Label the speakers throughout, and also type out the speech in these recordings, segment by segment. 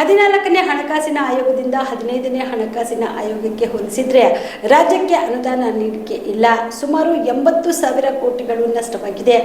Speaker 1: ಹದಿನಾಲ್ಕನೇ ಹಣಕಾಸಿನ ಆಯೋಗದಿಂದ ಹದಿನೈದನೇ ಹಣಕಾಸಿನ ಆಯೋಗಕ್ಕೆ ಹೋಲಿಸಿದ್ರೆ ರಾಜ್ಯಕ್ಕೆ ಅನುದಾನ ನೀಡಿಕೆ ಇಲ್ಲ. ಸುಮಾರು ಎಂಬತ್ತು ಸಾವಿರ ಕೋಟಿಗಳು ನಷ್ಟವಾಗಿದೆ.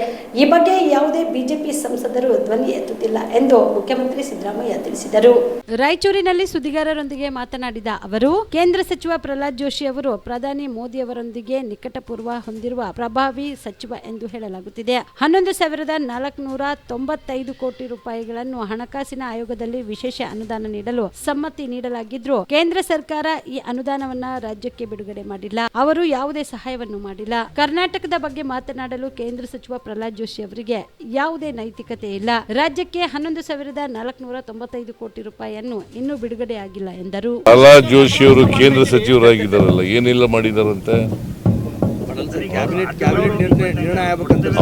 Speaker 1: ಈ ಬಗ್ಗೆ ಯಾವುದೇ ಬಿಜೆಪಿ ಸಂಸದರು ಧ್ವನಿ ಎತ್ತುತ್ತಿಲ್ಲ ಎಂದು ಮುಖ್ಯಮಂತ್ರಿ ಸಿದ್ದರಾಮಯ್ಯ ತಿಳಿಸಿದರು. ರಾಯಚೂರಿನಲ್ಲಿ ಸುದ್ದಿಗಾರರೊಂದಿಗೆ ಮಾತನಾಡಿದ ಅವರು, ಕೇಂದ್ರ ಸಚಿವ ಪ್ರಹ್ಲಾದ್ ಜೋಶಿ ಅವರು ಪ್ರಧಾನಿ ಮೋದಿ ಅವರೊಂದಿಗೆ ನಿಕಟಪೂರ್ವ ಹೊಂದಿರುವ ಪ್ರಭಾವಿ ಸಚಿವ ಎಂದು ಹೇಳಲಾಗುತ್ತಿದೆ. ಹನ್ನೊಂದು ಸಾವಿರದ ನಾಲ್ಕುನೂರ ತೊಂಬತ್ತೈದು ಕೋಟಿ ರೂಪಾಯಿಗಳನ್ನು ಹಣಕಾಸಿನ ಆಯೋಗದಲ್ಲಿ ವಿಶೇಷ ಅನುದಾನ ನೀಡಲು ಸಮ್ಮತಿ ನೀಡಲಾಗಿದ್ರು ಕೇಂದ್ರ ಸರ್ಕಾರ ಈ ಅನುದಾನವನ್ನ ರಾಜ್ಯಕ್ಕೆ ಬಿಡುಗಡೆ ಮಾಡಿಲ್ಲ. ಅವರು ಯಾವುದೇ ಸಹಾಯವನ್ನು ಮಾಡಿಲ್ಲ. ಕರ್ನಾಟಕದ ಬಗ್ಗೆ ಮಾತನಾಡಲು ಕೇಂದ್ರ ಸಚಿವ ಪ್ರಹ್ಲಾದ್ ಜೋಶಿ ಅವರಿಗೆ ಯಾವುದೇ ನೈತಿಕತೆ ಇಲ್ಲ. ರಾಜ್ಯಕ್ಕೆ ಹನ್ನೊಂದು ಸಾವಿರದ ನಾಲ್ಕುನೂರ ತೊಂಬತ್ತೈದು ಕೋಟಿ ರೂಪಾಯಿಯನ್ನು ಇನ್ನೂ ಬಿಡುಗಡೆ ಆಗಿಲ್ಲ ಎಂದರು.
Speaker 2: ಪ್ರಹ್ಲಾದ್ ಜೋಶಿ ಅವರು ಕೇಂದ್ರ ಸಚಿವರಾಗಿದ್ದಾರಲ್ಲ, ಏನಿಲ್ಲ ಮಾಡಿದಾರಂತೆ?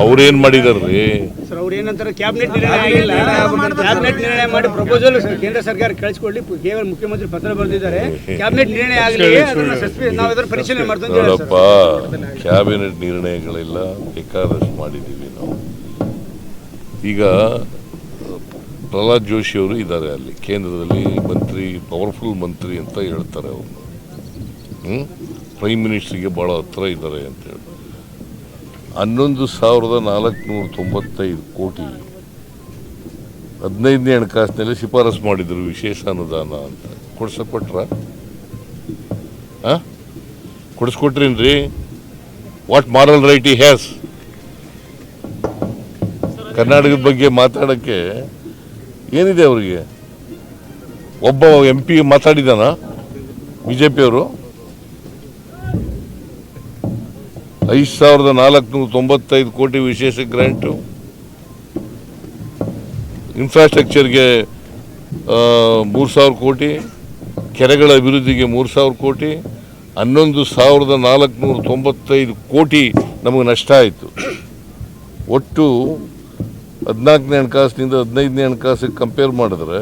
Speaker 2: ಅವ್ರೇನ್ ಮಾಡಿದಾರ್ರಿ?
Speaker 3: ಸರ್ ಅವ್ರು ಏನಂತಾರೆ ಕ್ಯಾಬಿನೆಟ್ ನಿರ್ಣಯ ಆಗಿಲ್ಲ. ಕ್ಯಾಬಿನೆಟ್ ನಿರ್ಣಯ ಮಾಡಿ ಪ್ರಪೋಸಲ್ ಕೇಂದ್ರ ಸರ್ಕಾರ ಕಳಿಸ್ಕೊಳ್ಳಿ. ಕೇವಲ ಮುಖ್ಯಮಂತ್ರಿ ಪತ್ರ ಬರೆದಿದ್ದಾರೆ. ಕ್ಯಾಬಿನೆಟ್ ನಿರ್ಣಯ ಆಗಲಿ ಅದನ್ನ ನಾವು ಅದರ ಪರಿಶೀಲನೆ ಮಾಡ್ತೀವಿ
Speaker 2: ನೋಡಪ್ಪ ಕ್ಯಾಬಿನೆಟ್ ನಿರ್ಣಯಗಳೆಲ್ಲ. ಬೇಕಾದಷ್ಟು ಮಾಡಿದ್ದೀವಿ ನಾವು. ಈಗ ಪ್ರಹ್ಲಾದ್ ಜೋಶಿ ಅವರು ಇದ್ದಾರೆ ಅಲ್ಲಿ. ಕೇಂದ್ರದಲ್ಲಿ ಮಂತ್ರಿ ಪವರ್ಫುಲ್ ಮಂತ್ರಿ ಅಂತ ಹೇಳ್ತಾರೆ ಅವರು. ಹ್ಮ್? ಪ್ರೈಮ್ ಮಿನಿಸ್ಟ್ರಿಗೆ ಭಾಳ ಹತ್ರ ಇದ್ದಾರೆ ಅಂತೇಳಿ ಹನ್ನೊಂದು ಸಾವಿರದ ನಾಲ್ಕುನೂರ ತೊಂಬತ್ತೈದು ಕೋಟಿ ಹದಿನೈದನೇ ಹಣಕಾಸಿನಲ್ಲಿ ಶಿಫಾರಸು ಮಾಡಿದರು ವಿಶೇಷ ಅನುದಾನ ಅಂತ. ಕೊಡ್ಸಕೊಟ್ರ? ಹಾಂ ಕೊಡಿಸ್ಕೊಟ್ರೇನ್ರಿ? What moral right he has ಕರ್ನಾಟಕದ ಬಗ್ಗೆ ಮಾತಾಡೋಕ್ಕೆ ಏನಿದೆ ಅವರಿಗೆ? ಒಬ್ಬ ಎಂ ಪಿ ಮಾತಾಡಿದಾನ? ಬಿ ಜೆ ಪಿಯವರು ಐದು ಸಾವಿರದ ನಾಲ್ಕುನೂರ ತೊಂಬತ್ತೈದು ಕೋಟಿ ವಿಶೇಷ ಗ್ರ್ಯಾಂಟು. ಇನ್ಫ್ರಾಸ್ಟ್ರಕ್ಚರ್ಗೆ ಮೂರು ಸಾವಿರ ಕೋಟಿ, ಕೆರೆಗಳ ಅಭಿವೃದ್ಧಿಗೆ ಮೂರು ಸಾವಿರ ಕೋಟಿ, ಹನ್ನೊಂದು ಸಾವಿರದ ನಾಲ್ಕುನೂರ ತೊಂಬತ್ತೈದು ಕೋಟಿ ನಮಗೆ ನಷ್ಟ ಆಯಿತು. ಒಟ್ಟು ಹದಿನಾಲ್ಕನೇ ಹಣಕಾಸಿನಿಂದ ಹದಿನೈದನೇ ಹಣಕಾಸಿಗೆ ಕಂಪೇರ್ ಮಾಡಿದ್ರೆ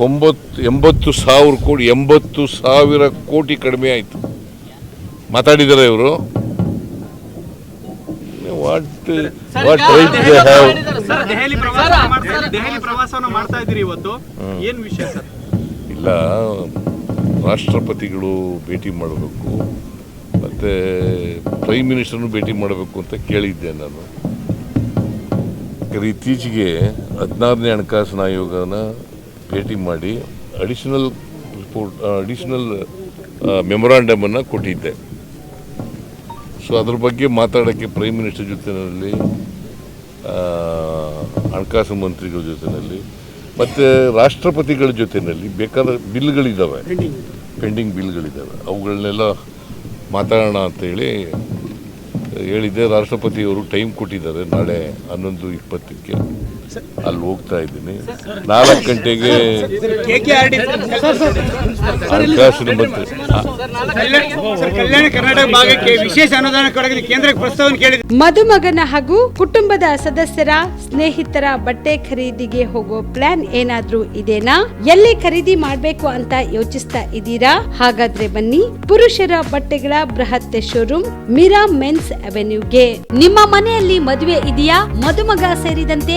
Speaker 2: ತೊಂಬತ್ತು ಎಂಬತ್ತು ಸಾವಿರ ಕೋಟಿ, ಎಂಬತ್ತು ಸಾವಿರ ಕೋಟಿ ಕಡಿಮೆ ಆಯಿತು. ಮಾತಾಡಿದ್ದಾರೆ ಇವರು. What what right they have
Speaker 4: sir. Delhi ಪ್ರವಾಸ ಮಾಡ್ತಾ ಇದ್ದೀರಿ. ದೆಹಲಿ ಪ್ರವಾಸವನ್ನ ಮಾಡ್ತಾ ಇದ್ದೀರಿ ಇವತ್ತು? ಏನು ವಿಷಯ ಸರ್?
Speaker 2: ಇಲ್ಲ ರಾಷ್ಟ್ರಪತಿಗಳು ಭೇಟಿ ಮಾಡಬೇಕು ಮತ್ತು ಪ್ರೈಮ್ ಮಿನಿಸ್ಟರ್ನು ಭೇಟಿ ಮಾಡಬೇಕು ಅಂತ ಕೇಳಿದ್ದೆ ನಾನು. ಯಾಕಂದ್ರೆ ಇತ್ತೀಚೆಗೆ ಹದಿನಾರನೇ ಹಣಕಾಸಿನ ಆಯೋಗನ ಭೇಟಿ ಮಾಡಿ ಅಡಿಷನಲ್ ರಿಪೋರ್ಟ್ ಅಡಿಷನಲ್ ಮೆಮೊರಾಂಡಮನ್ನು ಕೊಟ್ಟಿದ್ದೆ. ಸೊ ಅದ್ರ ಬಗ್ಗೆ ಮಾತಾಡೋಕ್ಕೆ ಪ್ರೈಮ್ ಮಿನಿಸ್ಟರ್ ಜೊತೆಯಲ್ಲಿ ಹಣಕಾಸು ಮಂತ್ರಿಗಳ ಜೊತೆಯಲ್ಲಿ ಮತ್ತು ರಾಷ್ಟ್ರಪತಿಗಳ ಜೊತೆಯಲ್ಲಿ ಬೇಕಾದ ಬಿಲ್ಗಳಿದ್ದಾವೆ ಪೆಂಡಿಂಗ್ ಬಿಲ್ಗಳಿದ್ದಾವೆ ಅವುಗಳನ್ನೆಲ್ಲ ಮಾತಾಡೋಣ ಅಂತೇಳಿ ಹೇಳಿದ್ದೆ. ರಾಷ್ಟ್ರಪತಿಯವರು ಟೈಮ್ ಕೊಟ್ಟಿದ್ದಾರೆ ನಾಳೆ ಹನ್ನೊಂದು ಇಪ್ಪತ್ತಕ್ಕೆ. ಅಲ್ಲಿ ಹೋಗ್ತಾ ಇದ್ದೀನಿ. ನಾಲ್ಕು ಗಂಟೆಗೆ ಹಣಕಾಸಿನ ಮಂತ್ರಿ
Speaker 3: ಸರ್ ಕಲ್ಯಾಣ ಕರ್ನಾಟಕ ಭಾಗಕ್ಕೆ ವಿಶೇಷ ಅನುದಾನ ಕೊಡೋಕೆ ಕೇಂದ್ರಕ್ಕೆ ಪ್ರಸ್ತಾವನೆ ಕೇಳಿದೆ
Speaker 1: ಮದುಮಗನ ಹಾಗೂ ಕುಟುಂಬದ ಸದಸ್ಯರ ಸ್ನೇಹಿತರ ಬಟ್ಟೆ ಖರೀದಿಗೆ ಹೋಗೋ ಪ್ಲಾನ್ ಏನಾದ್ರೂ ಇದೇನಾ? ಎಲ್ಲಿ ಖರೀದಿ ಮಾಡ್ಬೇಕು ಅಂತ ಯೋಚಿಸ್ತಾ ಇದ್ದೀರಾ? ಹಾಗಾದ್ರೆ ಬನ್ನಿ ಪುರುಷರ ಬಟ್ಟೆಗಳ ಬೃಹತ್ ಶೋರೂಮ್ ಮೀರಾ ಮೆನ್ಸ್ ಅವೆನ್ಯೂಗೆ. ನಿಮ್ಮ ಮನೆಯಲ್ಲಿ ಮದುವೆ ಇದೆಯಾ? ಮದುಮಗ ಸೇರಿದಂತೆ